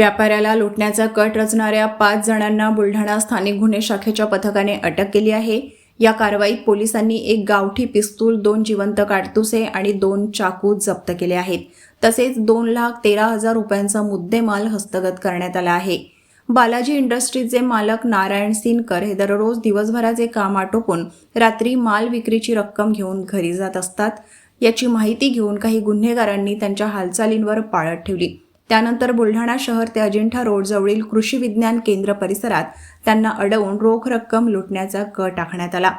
व्यापाऱ्याला लुटण्याचा कट रचणाऱ्या पाच जणांना बुलढाणा स्थानिक गुन्हे शाखेच्या पथकाने अटक केली आहे. या कारवाईत पोलिसांनी एक गावठी पिस्तूल दोन जिवंत काडतुसे आणि दोन चाकू जप्त केले आहेत. तसेच दोन लाख तेरा हजार रुपयांचा मुद्देमाल हस्तगत करण्यात आला आहे. बालाजी इंडस्ट्रीजचे मालक नारायण सिनकर हे दररोज दिवसभराचे काम आटोपून रात्री माल विक्रीची रक्कम घेऊन घरी जात असतात याची माहिती घेऊन काही गुन्हेगारांनी त्यांच्या हालचालींवर पाळत ठेवली. त्यानंतर बुलढाणा शहर ते अजिंठा रोडजवळील कृषी विज्ञान केंद्र परिसरात त्यांना अडवून रोख रक्कम लुटण्याचा कट टाकण्यात आला.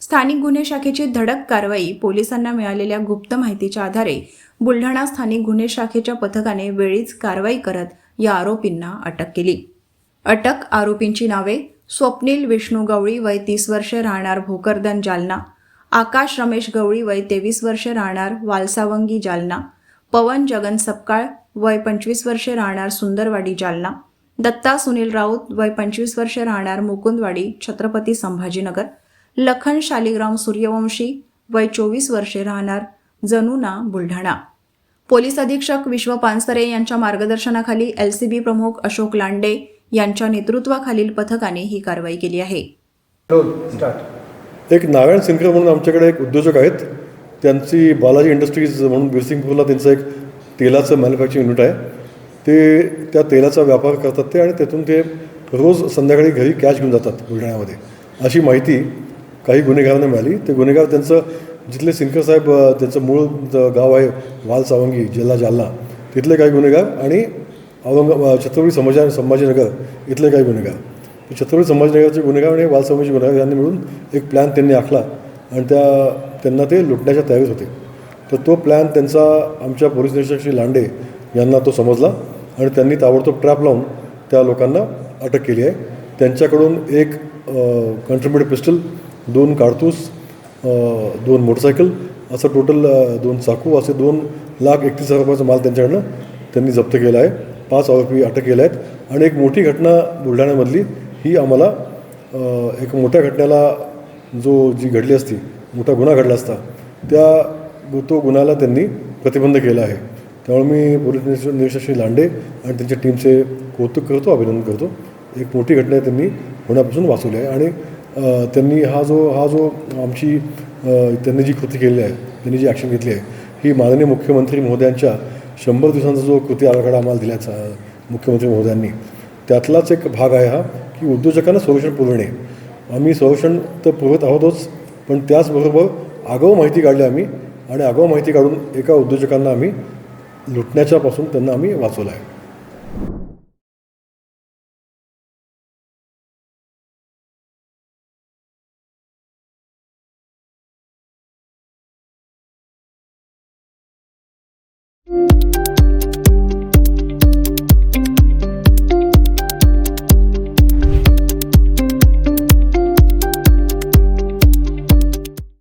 स्थानिक गुन्हे शाखेची धडक कारवाई पोलिसांना मिळालेल्या गुप्त माहितीच्या आधारे बुलढाणा स्थानिक गुन्हे शाखेच्या पथकाने वेळीच कारवाई करत या आरोपींना अटक केली. अटक आरोपींची नावे स्वप्नील विष्णू गवळी वय तीस वर्षे राहणार भोकरदन जालना आकाश रमेश गवळी वय तेवीस वर्षे राहणार वालसावंगी जालना पवन जगन सपकाळ वय पंचवीस वर्षे राहणार सुंदरवाडी जालना. दत्ता सुनील राऊत वय पंचवीस वर्षे राहणार मुकुंदवाडी छत्रपती संभाजीनगर. लखन शालिग्राम सूर्यवंशी वय चोवीस वर्षे राहणार जनुना बुलढाणा. पोलीस अधीक्षक विश्व पानसरे यांच्या मार्गदर्शनाखाली एलसीबी प्रमुख अशोक लांडे यांच्या नेतृत्वाखालील पथकाने ही कारवाई केली आहे. एक नारायण सिंकर म्हणून आमच्याकडे एक उद्योजक आहेत. त्यांची बालाजी इंडस्ट्रीज म्हणून बिरसिंगपूरला त्यांचं एक तेलाचं मॅन्युफॅक्चरिंग युनिट आहे. ते त्या तेलाचा व्यापार करतात ते आणि त्यातून ते रोज संध्याकाळी घरी कॅश घेऊन जातात बुलढाण्यामध्ये. अशी माहिती काही गुन्हेगारांना मिळाली. ते गुन्हेगार त्यांचं जिथले सिंकर साहेब त्यांचं मूळ गाव आहे वाल सावंगी जिल्हा जालना तिथले काही गुन्हेगार आणि औरंगाबाद छत्रपती समाजा संभाजीनगर इथले काही गुन्हेगार. छत्रपती संभाजीनगरचे गुन्हेगार आणि वालसमाजी गुन्हेगार यांनी मिळून एक प्लॅन त्यांनी आखला. आणि त्या त्यांना ते लुटण्याच्या तयारीत होते. तर तो प्लॅन त्यांचा आमच्या पोलीस निरीक्षक श्री लांडे यांना तो समजला आणि त्यांनी ताबडतोब ट्रॅप लावून त्या लोकांना अटक केली आहे. त्यांच्याकडून एक कंट्रीब्युटेड पिस्टल दोन काडतूस दोन मोटरसायकल असं टोटल दोन चाकू असे दोन लाख एकतीस हजार रुपयाचा माल त्यांच्याकडनं त्यांनी जप्त केला आहे. पाच आरोपी अटक केल्या आहेत. आणि एक मोठी घटना बुलढाण्यामधली ही आम्हाला एक मोठ्या घटनेला जो जी घडली असती मोठा गुन्हा घडला असता त्या तो गुन्ह्याला त्यांनी प्रतिबंध केला आहे. त्यामुळे मी पोलीस निरीक्षक श्री लांडे आणि त्यांच्या टीमचे कौतुक करतो अभिनंदन करतो. एक मोठी घटना त्यांनी होण्यापासून वाचवली आहे आणि त्यांनी हा जो हा जो आमची त्यांनी जी कृती केलेली आहे त्यांनी जी ॲक्शन घेतली आहे ही माननीय मुख्यमंत्री महोदयांच्या शंभर दिवसांचा जो कृती आराखडा आम्हाला दिल्याचा मुख्यमंत्री महोदयांनी त्यातलाच एक भाग आहे हा की उद्योजकांना संरक्षण पुरवणे. आम्ही संरक्षण तर पुरवत आहोतच पण त्याचबरोबर आगाऊ माहिती काढली आम्ही आणि आगाऊ माहिती काढून एका उद्योजकांना आम्ही लुटण्याच्यापासून त्यांना आम्ही वाचवलं आहे.